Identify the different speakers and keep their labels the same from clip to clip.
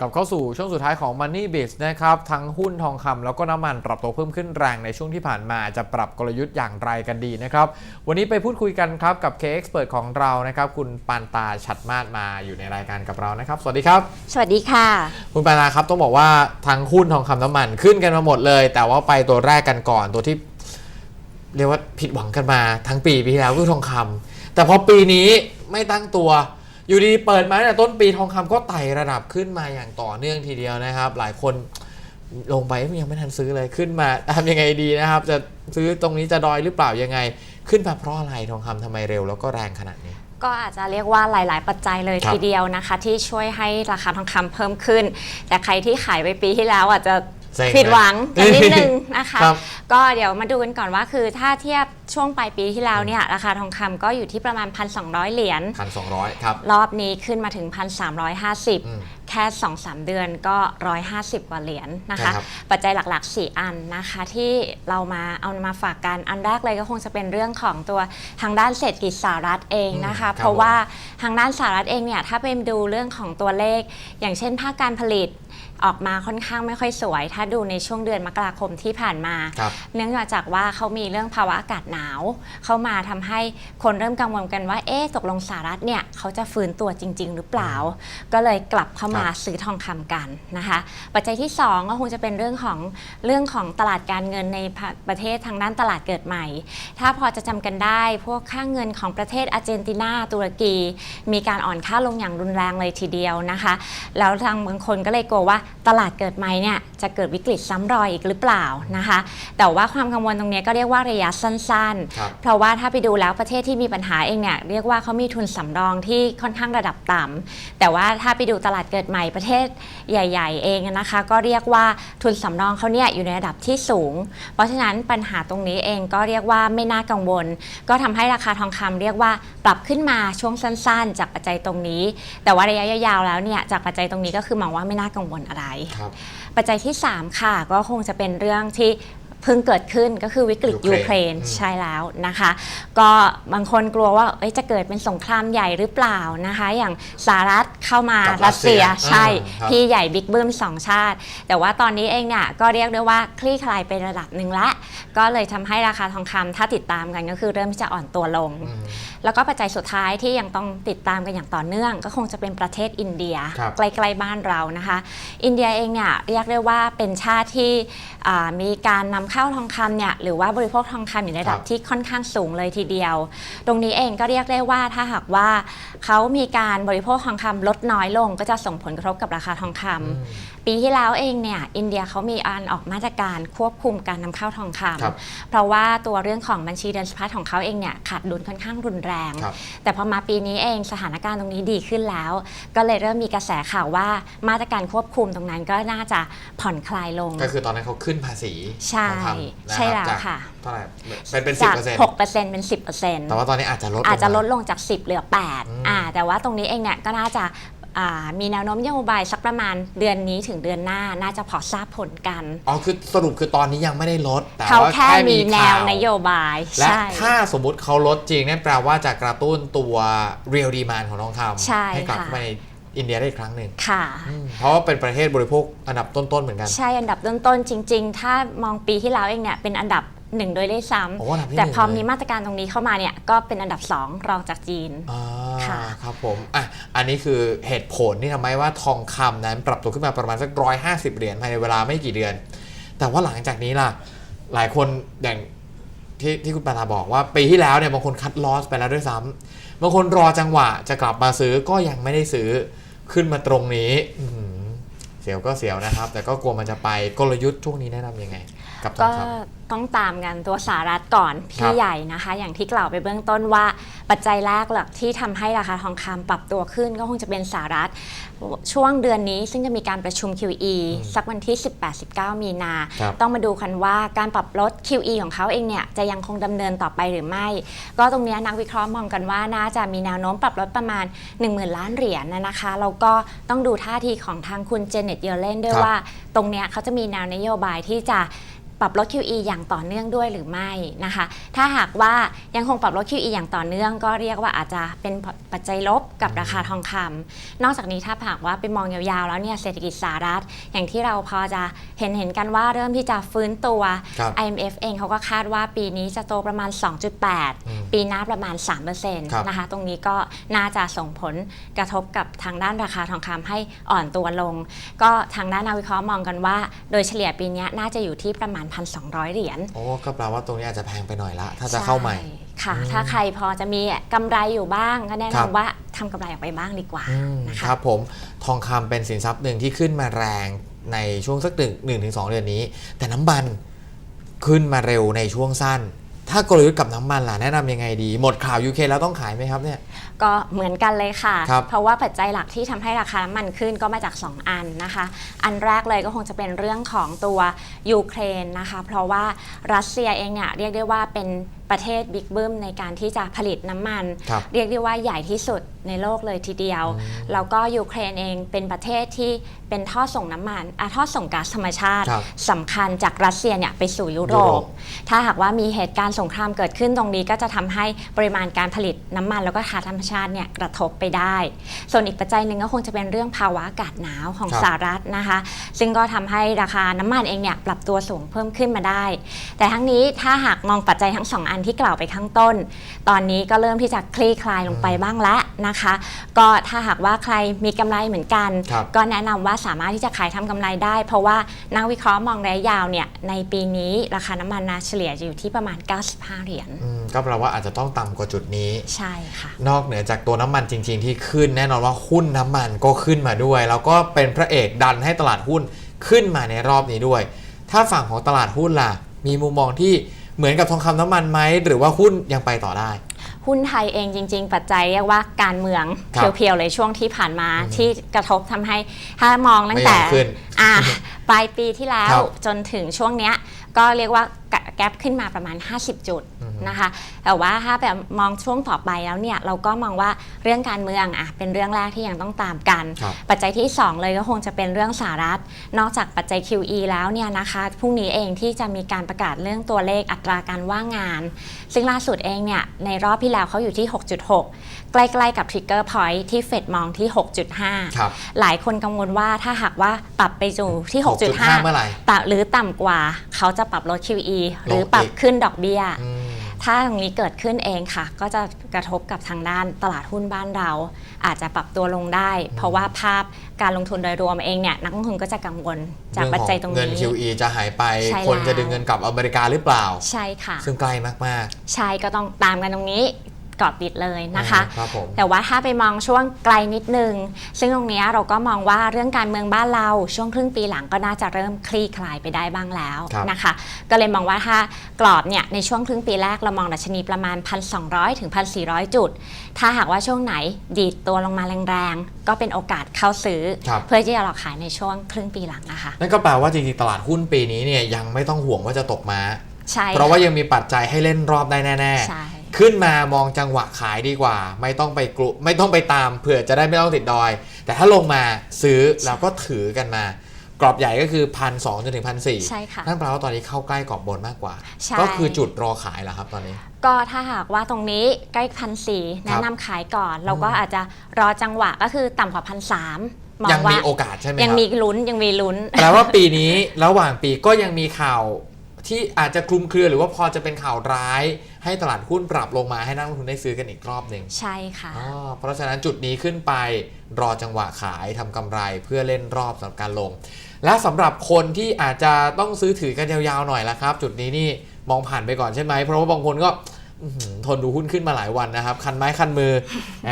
Speaker 1: กลับเข้าสู่ช่วงสุดท้ายของ Money b i z นะครับ ทั้งหุ้นทองคำแล้วก็น้ำมันปรับตัวเพิ่มขึ้นแรงในช่วงที่ผ่านมาจะปรับกลยุทธ์อย่างไรกันดีนะครับ วันนี้ไปพูดคุยกันครับกับ K Expert ของเรานะครับ คุณปานตาชัดมาศมาอยู่ในรายการกับเรานะครับ สวัสดีครับ
Speaker 2: สวัสดีค่ะ
Speaker 1: คุณปานาครับต้องบอกว่าทั้งหุ้นทองคำน้ำมันขึ้นกันมาหมดเลย แต่ว่าไปตัวแรกกันก่อนตัวที่ เรียกว่าผิดหวังกันมาทั้งปีปีที่แล้วคือทองคำแต่พอปีนี้ไม่ตั้งตัว อยู่ดีๆเปิดมาตั้งแต่ต้นปีทองคำก็ไต่ระดับขึ้นมาอย่างต่อเนื่องทีเดียวนะครับ หลายคนลงไปยังไม่ทันซื้อเลยขึ้นมาทำยังไงดีนะครับ จะซื้อตรงนี้จะดอยหรือเปล่ายังไง ขึ้นมาเพราะอะไรทองคำทำไมเร็วแล้วก็แรงขนาดนี้
Speaker 2: ก็อาจจะเรียกว่าหลาย ๆ ปัจจัยเลย
Speaker 1: ครับ
Speaker 2: ทีเดียวนะคะ ที่ช่วยให้ราคาทองคำเพิ่มขึ้น แต่ใครที่ขายไปปีที่แล้วอาจจะ
Speaker 1: เซ็ง
Speaker 2: ผิดหวัง
Speaker 1: เลย
Speaker 2: กันนิดนึงนะคะ
Speaker 1: ครับ
Speaker 2: ก็เดี๋ยวมาดูกันก่อนว่าคือถ้าเทียบช่วงปลายปีที่แล้วเนี่ยราคาทองคำก็อยู่ที่ประมาณ 1,200 เหรียญ
Speaker 1: พันสองร้อยครับ
Speaker 2: รอบนี้ขึ้นมาถึง
Speaker 1: อืม
Speaker 2: 1,350 แค่ 2-3 เดือนก็ 150 กว่าเหรียญนะคะ
Speaker 1: ใช่ครับ
Speaker 2: ปัจจัยหลักๆ 4 อันนะคะ ที่เรามาเอามาฝากกันอันแรกเลยก็คงจะเป็นเรื่องของตัวทางด้านเศรษฐกิจสหรัฐเองนะคะ
Speaker 1: อืมครับ
Speaker 2: เพราะว่าทางด้านสหรัฐเองเนี่ยถ้าไปดูเรื่องของตัวเลข อย่างเช่นภาคการผลิต ออกมาค่อนข้างไม่ค่อยสวย ถ้าดูในช่วงเดือนมกราคมที่ผ่านมา
Speaker 1: ครับ
Speaker 2: เนื่องจากว่าเขามีเรื่องภาวะอากาศหนาว เข้ามาทำให้คนเริ่มกังวลกันว่า เอ๊ะตกลงสหรัฐเนี่ยเขาจะฟื้นตัวจริง ๆ หรือเปล่า ก็เลยกลับเข้ามา
Speaker 1: ครับ
Speaker 2: ซื้อทองคำกันนะคะ ปัจจัยที่2ก็คงจะเป็นเรื่องของเรื่องของตลาดการเงินในประประเทศทางด้านตลาดเกิดใหม่ ถ้าพอจะจำกันได้พวกค่าเงินของประเทศอาร์เจนตินาตุรกี มีการอ่อนค่าลงอย่างรุนแรงเลยทีเดียวนะคะ แล้วทางบางคนก็เลยกลัวว่าตลาดเกิดใหม่เนี่ยจะเกิดวิกฤตซ้ำรอยอีกหรือเปล่านะคะ แต่ว่าความกังวลตรงเนี้ยก็เรียกว่าระยะสั้น
Speaker 1: ครับ
Speaker 2: ๆ เพราะว่าถ้าไปดูแล้วประเทศที่มีปัญหาเองเนี่ยเรียกว่าเขามีทุนสำรองที่ค่อนข้างระดับต่ำแต่ว่าถ้าไปดูตลาดเกิดใหม่ประเทศใหญ่ ๆ เองนะคะ ก็เรียกว่าทุนสำรองเขาเนี่ยอยู่ในระดับที่สูง เพราะฉะนั้นปัญหาตรงนี้เองก็เรียกว่าไม่น่ากังวล ก็ทำให้ราคาทองคำเรียกว่าปรับขึ้นมาช่วงสั้น ๆ จากปัจจัยตรงนี้ แต่ว่าระยะยาวๆแล้วเนี่ยจากปัจจัยตรงนี้ก็คือมองว่าไม่น่ากังวลอะไร
Speaker 1: ครับ
Speaker 2: ปัจจัยที่ 3 ค่ะ ก็คงจะเป็นเรื่องที่เพิ่งเกิดขึ้นก็คือวิกฤต
Speaker 1: ยู
Speaker 2: ยู
Speaker 1: เค
Speaker 2: เค
Speaker 1: ร
Speaker 2: ร
Speaker 1: น
Speaker 2: น
Speaker 1: อืม
Speaker 2: ใช่แล้วนะคะ ก็บางคนกลัวว่าเอ้ยจะเกิดเป็นสงครามใหญ่หรือเปล่านะคะ อย่างสหรัฐเข้ามา
Speaker 1: กับ
Speaker 2: รัสเซีย
Speaker 1: รัสเซีย
Speaker 2: ใช่
Speaker 1: อ่าครับ
Speaker 2: พี่ใหญ่บิ๊กบึ้มสองชาติ แต่ว่าตอนนี้เองเนี่ยก็เรียกได้ว่าคลี่คลายไประดับหนึ่งละ ก็เลยทำให้ราคาทองคำถ้าติดตามกันก็คือเริ่มที่จะอ่อนตัวลง
Speaker 1: อืม
Speaker 2: แล้วก็ปัจจัยสุดท้ายที่ยังต้องติดตามกันอย่างต่อเนื่อง ก็คงจะเป็นประเทศอินเดีย
Speaker 1: ครับ
Speaker 2: ใกล้ๆบ้านเรานะคะ อินเดียเองเนี่ยเรียกได้ว่าเป็นชาติที่อ่ามีการนำเข้าทองคำเนี่ยหรือว่าบริโภคทองคำอยู่ในระดับ
Speaker 1: ครับ
Speaker 2: ที่ค่อนข้างสูงเลยทีเดียว ตรงนี้เองก็เรียกได้ว่าถ้าหากว่าเขามีการบริโภคทองคำลดน้อยลง ก็จะส่งผลกระทบกับราคาทองคำ
Speaker 1: อืม
Speaker 2: ปีที่แล้วเองเนี่ยอินเดียเขามีอันออกมาตรการควบคุมการนำเข้าทองคำ
Speaker 1: ครับ
Speaker 2: เพราะว่าตัวเรื่องของบัญชีเดินสะพัดของเขาเองเนี่ยขาดดุลค่อนข้างรุนแรง
Speaker 1: ครับ
Speaker 2: แต่พอมาปีนี้เองสถานการณ์ตรงนี้ดีขึ้นแล้ว ก็เลยเริ่มมีกระแสข่าวว่ามาตรการควบคุมตรงนั้นก็น่าจะผ่อนคลายลง
Speaker 1: ก็คือตอนนั้นเขาขึ้นภาษี
Speaker 2: ใช่
Speaker 1: ทองคำนะ
Speaker 2: ใช่
Speaker 1: ครับ
Speaker 2: แล้ว
Speaker 1: จาก
Speaker 2: ค่ะ
Speaker 1: เท่าไหร่เป็นเป็นสิบ
Speaker 2: จาก
Speaker 1: เปอร์เซ็นต์
Speaker 2: 6%เป็น10%
Speaker 1: แต่ว่าตอนนี้อาจจะลด
Speaker 2: อาจจะ
Speaker 1: งม
Speaker 2: ลดลงจาก10เหลือ
Speaker 1: อืม
Speaker 2: 8อ่าแต่ว่าตรงนี้เองเนี่ยก็น่าจะอ่า มีแนวโน้มนโยบายสักประมาณเดือนนี้ถึงเดือนหน้าน่าจะพอทราบผลกัน
Speaker 1: อ๋อคือสรุปคือตอนนี้ยังไม่ได้ลด แต่
Speaker 2: เขา
Speaker 1: ว่า
Speaker 2: แค่มีแน
Speaker 1: ข่
Speaker 2: วนโยบาย
Speaker 1: และ
Speaker 2: ใช่
Speaker 1: ถ้าสมมติเขาลดจริงนั่นแปลว่าจะกระตุ้นตัว real demand ของทองคำ
Speaker 2: ใช่
Speaker 1: กลับ
Speaker 2: ค่ะ
Speaker 1: เข้ามาในอินเดียได้อีกครั้งหนึ่ง
Speaker 2: ค่ะ
Speaker 1: อืมเพราะว่าเป็นประเทศบริโภคอันดับต้นๆเหมือนกัน
Speaker 2: ใช่ อันดับต้นๆจริง ๆ ถ้ามองปีที่แล้วเองเนี่ยเป็นอันดับ หนึ่งโดยได้ซ้
Speaker 1: โอ้อันดับที่ำ
Speaker 2: แต่
Speaker 1: หนึ่ง
Speaker 2: พอ
Speaker 1: เลย
Speaker 2: มีมาตรการตรงนี้เข้ามาเนี่ยก็เป็นอันดับสองรองจากจีน
Speaker 1: อ่า
Speaker 2: ค่ะ
Speaker 1: ครับผมอะอันนี้คือเหตุผลที่ทำให้ว่าทองคำนั้นปรับตัวขึ้นมาประมาณสักร้อยห้าสิบเหรียญภายในเวลาไม่กี่เดือน แต่ว่าหลังจากนี้ล่ะ หลายคนอย่างที่ที่คุณปาราบอกว่าปีที่แล้วเนี่ยบางคนคัดลอสไปแล้วด้วยซ้ำบางคนรอจังหวะจะกลับมาซื้อก็ยังไม่ได้ซื้อขึ้นมาตรงนี้อื้อหือเสียวก็เสียวนะครับ แต่ก็กลัวมันจะไปกลยุทธ์ช่วงนี้แนะนำยังไงกับทอ
Speaker 2: ก็
Speaker 1: งคำ
Speaker 2: ต้องตามกันตัวสหรัฐก่อน
Speaker 1: ครั
Speaker 2: พี่
Speaker 1: บ
Speaker 2: ใหญ่นะคะ อย่างที่กล่าวไปเบื้องต้นว่าปัจจัยแรกหลักที่ทำให้ราคาทองคำปรับตัวขึ้น ก็คงจะเป็นสหรัฐช่วงเดือนนี้ซึ่งจะมีการประชุม QE สักวันที่ 18-19 มีนา
Speaker 1: ครับ
Speaker 2: ต้องมาดูกันว่าการปรับลด QE ของเขาเองเนี่ยจะยังคงดำเนินต่อไปหรือไม่ ก็ตรงเนี้ยนักวิเคราะห์มองกันว่าน่าจะมีแนวโน้มปรับลดประมาณ 10,000 ล้านเหรียญนะนะคะแล้วก็ต้องดูท่าทีของทางคุณเจเน็ตเยเลนด้วย
Speaker 1: ครับ
Speaker 2: ว่า ตรงเนี้ยเขาจะมีแนวนโยบายที่จะ ปรับลด QE อย่างต่อเนื่องด้วยหรือไม่นะคะ ถ้าหากว่ายังคงปรับลด QE อย่างต่อเนื่อง ก็เรียกว่าอาจจะเป็นปัจจัยลบกับราคาทองคำนอกจากนี้ถ้าหากว่าไปมองยาวๆ แล้วเนี่ยเศรษฐกิจสหรัฐ อย่างที่เราพอจะเห็นเห็นกันว่าเริ่มที่จะฟื้นตัว
Speaker 1: ครับ
Speaker 2: IMF เองเขาก็คาดว่าปีนี้จะโตประมาณ
Speaker 1: อืม
Speaker 2: 2.8 ปีหน้าประมาณ3%
Speaker 1: ครับ
Speaker 2: นะคะ ตรงนี้ก็น่าจะส่งผลกระทบกับทางด้านราคาทองคำให้อ่อนตัวลง ก็ทางด้านนักวิเคราะห์มองกันว่า โดยเฉลี่ยปีนี้น่าจะอยู่ที่ประมาณ1,200 เหรียญ
Speaker 1: โอ้ก็แปลว่าตรงนี้อาจจะแพงไปหน่อยละ ถ้าจะเข้าใหม่
Speaker 2: ช่ค่ะ
Speaker 1: อืม
Speaker 2: ถ้าใครพอจะมีกำไรอยู่บ้างก็แนะ
Speaker 1: ครับ
Speaker 2: นำว่าทำกำไรออกไปบ้างดีกว่า
Speaker 1: อืม
Speaker 2: นะคะ
Speaker 1: ครับผมทองคำเป็นสินทรัพย์หนึ่งที่ขึ้นมาแรงในช่วงสักหนึ่งหนึ่งถึงสองเดือนนี้ แต่น้ำมันขึ้นมาเร็วในช่วงสั้น ถ้ากลยุทธ์กับน้ำมันล่ะแนะนำยังไงดี หมดข่าวยูเคแล้วต้องขายไหมครับเนี่ย
Speaker 2: ก็เหมือนกันเลยค่ะ
Speaker 1: ครับ
Speaker 2: เพราะว่าปัจจัยหลักที่ทำให้ราคาน้ำมันขึ้นก็มาจาก 2 อันนะคะ อันแรกเลยก็คงจะเป็นเรื่องของตัวยูเครนนะคะ เพราะว่ารัสเซียเองเนี่ยเรียกได้ว่าเป็น ประเทศบิ๊กบึ้มในการที่จะผลิตน้ำมัน
Speaker 1: ครับ
Speaker 2: เรียกได้ว่าใหญ่ที่สุดในโลกเลยทีเดียวแล้วก็ยูเครนเองเป็นประเทศที่เป็นท่อส่งน้ำมันอะท่อส่งก๊าซธรรมชาติ
Speaker 1: ครับ
Speaker 2: สำคัญจากรัสเซียเนี่ยไปสู่ยุโร
Speaker 1: ยุโร
Speaker 2: ป
Speaker 1: ป
Speaker 2: ถ้าหากว่ามีเหตุการณ์สงครามเกิดขึ้นตรงนี้ก็จะทำให้ปริมาณการผลิตน้ำมันแล้วก็ก๊าซธรรมชาติเนี่ยกระทบไปได้ ส่วนอีกปัจจัยหนึ่งก็คงจะเป็นเรื่องภาวะอากาศหนาวของ
Speaker 1: ครับ
Speaker 2: สหรัฐนะคะ ซึ่งก็ทำให้ราคาน้ำมันเองเนี่ยปรับตัวสูงเพิ่มขึ้นมาได้ แต่ทั้งนี้ถ้าหากมองปัจจัยทั้งสองอันที่กล่าวไปข้างต้น ตอนนี้ก็เริ่มที่จะคลี่คลายลงไปบ้างแล้วนะคะ ก็ถ้าหากว่าใครมีกำไรเหมือนกัน
Speaker 1: ครับ
Speaker 2: ก็แนะนำว่าสามารถที่จะขายทำกำไรได้ เพราะว่านักวิเคราะห์มองระยะยาวเนี่ยในปีนี้ราคาน้ำมันนาเฉลี่ยจะอยู่ที่ประมาณ 95 เหรียญ
Speaker 1: อืมก็แปลว่าอาจจะต้องต่ำกว่าจุดนี้
Speaker 2: ใช่ค่ะ
Speaker 1: นอกเหนือจากตัวน้ำมันจริง ๆ ที่ขึ้น แน่นอนว่าหุ้นน้ำมันก็ขึ้นมาด้วย แล้วก็เป็นพระเอกดันให้ตลาดหุ้นขึ้นมาในรอบนี้ด้วย ถ้าฝั่งของตลาดหุ้นล่ะ มีมุมมองที่ เหมือนกับทองคำน้ำมันไหมหรือว่าหุ้นยังไปต่อได้
Speaker 2: หุ้นไทยเองจริง ๆ ปัจจัยเรียกว่าการเมือง
Speaker 1: ครับ
Speaker 2: เพียวๆเลยช่วงที่ผ่านมาที่กระทบทำให้ถ้ามองตั้งแต่
Speaker 1: ไม่ยอมขึ้น
Speaker 2: อ่าปลายปีที่แล้ว
Speaker 1: ครับ
Speaker 2: จนถึงช่วงเนี้ยก็เรียกว่า แกลบขึ้นมาประมาณ 50 จุดนะคะแต่ว่าถ้าแบบมองช่วงต่อไปแล้วเนี่ยเราก็มองว่าเรื่องการเมืองอะเป็นเรื่องแรกที่ยังต้องตามกัน
Speaker 1: ครับ
Speaker 2: ปัจจัยที่ 2 เลยก็คงจะเป็นเรื่องสหรัฐ นอกจากปัจจัย QE แล้วเนี่ยนะคะพรุ่งนี้เองที่จะมีการประกาศเรื่องตัวเลขอัตราการว่างงาน ซึ่งล่าสุดเองเนี่ยในรอบที่แล้วเขาอยู่ที่ 6.6 ใกล้ๆกับ Trigger Point ที่เฟดมองที่ 6.5
Speaker 1: ครับ
Speaker 2: หลายคนกังวลว่าถ้าหากว่าปรับไปสู่ที่
Speaker 1: 6.5 เมื่อไหร่
Speaker 2: ต่ำหรือต่ำกว่าเขาจะปรับลด QE หรือปรับ
Speaker 1: ลงอีก
Speaker 2: ขึ้นดอกเบี้ย
Speaker 1: อืม
Speaker 2: ถ้าตรงนี้เกิดขึ้นเองค่ะ ก็จะกระทบกับทางด้านตลาดหุ้นบ้านเรา อาจจะปรับตัวลงได้ เพราะว่าภาพการลงทุนโดยรวมเองเนี่ยนักลงทุนก็จะกังวลจากปัจจัยตรง
Speaker 1: เงิน
Speaker 2: นี้
Speaker 1: QE จะหายไป
Speaker 2: ใช่
Speaker 1: คน
Speaker 2: แล้ว
Speaker 1: จะดึงเงินกลับอเมริกาหรือเปล่า
Speaker 2: ใช่ค่ะ
Speaker 1: ซึ่งใกล้มาก
Speaker 2: ใช่ก็ต้องตามกันตรงนี้ เกาะติดเลย
Speaker 1: ๆ
Speaker 2: นะคะ
Speaker 1: ครับผม
Speaker 2: แต่ว่าถ้าไปมองช่วงไกลนิดนึง ซึ่งตรงเนี้ยเราก็มองว่าเรื่องการเมืองบ้านเราช่วงครึ่งปีหลังก็น่าจะเริ่มคลี่คลายไปได้บ้างแล้ว
Speaker 1: ครับ
Speaker 2: นะคะ ก็เลยมองว่าถ้ากรอบเนี่ยในช่วงครึ่งปีแรกเรามองดัชนีประมาณ 1,200 ถึง 1,400 จุด ถ้าหากว่าช่วงไหนดีดตัวลงมาแรงๆ ก็เป็นโอกาสเข้าซื้อ
Speaker 1: ครับ
Speaker 2: เพื่อที่จะรอขายในช่วงครึ่งปีหลังนะคะ
Speaker 1: นั่นก็แปลว่าจริงๆตลาดหุ้นปีนี้เนี่ยยังไม่ต้องห่วงว่าจะตกม้า
Speaker 2: ใช่
Speaker 1: เพราะว่ายังมีปัจจัยให้เล่นรอบได้แน่
Speaker 2: ใช่
Speaker 1: ๆ ขึ้นมามองจังหวะขายดีกว่า ไม่ต้องไปกลุไม่ต้องไปตามเผื่อจะได้ไม่ต้องติดดอย แต่ถ้าลงมาซื้อแล้วก็ถือกันมา กรอบใหญ่ก็คือพันสจนถึงพันสี่
Speaker 2: ใช่ค่ะ
Speaker 1: นั่นแปลว่าตอนนี้เข้าใกล้กรอบบนมากกว่า
Speaker 2: ใช่
Speaker 1: ก็คือจุดรอขายแล้วครับตอนนี้
Speaker 2: ก็ถ้าหากว่าตรงนี้ใกล้พันสี่
Speaker 1: ครั
Speaker 2: แนะ
Speaker 1: บ
Speaker 2: นำขายก่อน เราก็อาจจะรอจังหวะก็คือต่ำกว่าพันสามมอง
Speaker 1: ยัง
Speaker 2: ว่า
Speaker 1: มีโอกาสใช่ไหมค
Speaker 2: ยัง
Speaker 1: รับ
Speaker 2: มีลุ้นยังมีลุ้น
Speaker 1: แปลว่าปีนี้ระหว่างปีก็ยังมีข่าว ที่อาจจะคลุมเครือหรือว่าพอจะเป็นข่าวร้าย ให้ตลาดหุ้นปรับลงมาให้นักลงทุนได้ซื้อกันอีกรอบหนึ่ง
Speaker 2: ใช่ค่ะ
Speaker 1: อ๋อเพราะฉะนั้นจุดนี้ขึ้นไปรอจังหวะขายทำกำไรเพื่อเล่นรอบสำหรับการลง และสำหรับคนที่อาจจะต้องซื้อถือกันยาวๆหน่อยละครับ จุดนี้นี่มองผ่านไปก่อนใช่ไหมเพราะว่าบางคนก็อื้อหือทนดูหุ้นขึ้นมาหลายวันนะครับ คันไม้คันมือ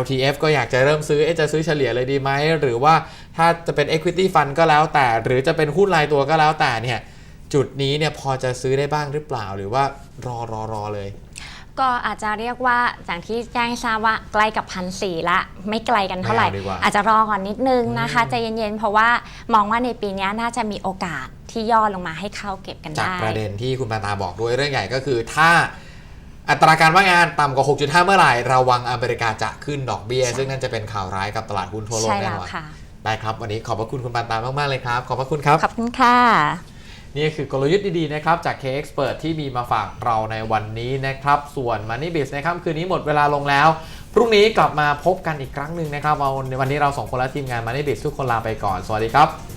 Speaker 1: LTF ก็อยากจะเริ่มซื้อเอ๊ะจะซื้อเฉลี่ยเลยดีไหม หรือว่าถ้าจะเป็น Equity Fund ก็แล้วแต่ หรือจะเป็นหุ้นรายตัวก็แล้วแต่เนี่ย จุดนี้เนี่ยพอจะซื้อได้บ้างหรือเปล่าหรือว่ารอรอรอเลย
Speaker 2: ก็อาจจะเรียกว่าอย่างที่แจ้งให้ทราบว่าใกล้กับพันสี่ละ ไม่ไกลกันเท่าไหร่
Speaker 1: ไม่เอาดีกว่า
Speaker 2: อาจจะรอก่อนนิดนึงนะคะ
Speaker 1: อืม
Speaker 2: ใจเย็นๆ เพราะว่ามองว่าในปีนี้น่าจะมีโอกาสที่ย่อลงมาให้เข้าเก็บกัน
Speaker 1: จาก
Speaker 2: ได้
Speaker 1: ประเด็นที่คุณปาตาบอกด้วยเรื่องใหญ่ก็คือ ถ้าอัตราการว่างงานต่ำกว่า 6.5 เมื่อไหร่ระวังอเมริกาจะขึ้นดอกเบี้ย
Speaker 2: ใช่
Speaker 1: ซึ่งนั่นจะเป็นข่าวร้ายกับตลาดหุ้นทั่วโลก
Speaker 2: ใช่
Speaker 1: แน่
Speaker 2: แล้ว
Speaker 1: นอน
Speaker 2: ค่ะ
Speaker 1: ได้ครับ วันนี้ขอบพระคุณคุณปานตามากๆเลยครับ ขอบพระคุณครับ
Speaker 2: ขอบคุณค่ะ
Speaker 1: นี่คือกลยุทธ์ดีๆนะครับจาก k x p e r t ที่มีมาฝากเราในวันนี้นะครับ ส่วน Money Biz นะครับคืนนี้หมดเวลาลงแล้ว พรุ่งนี้กลับมาพบกันอีกครั้งหนึ่งนะครับเอาในวันนี้เราสองคนและทีมงาน Money Biz ทุกคนลาไปก่อน สวัสดีครับ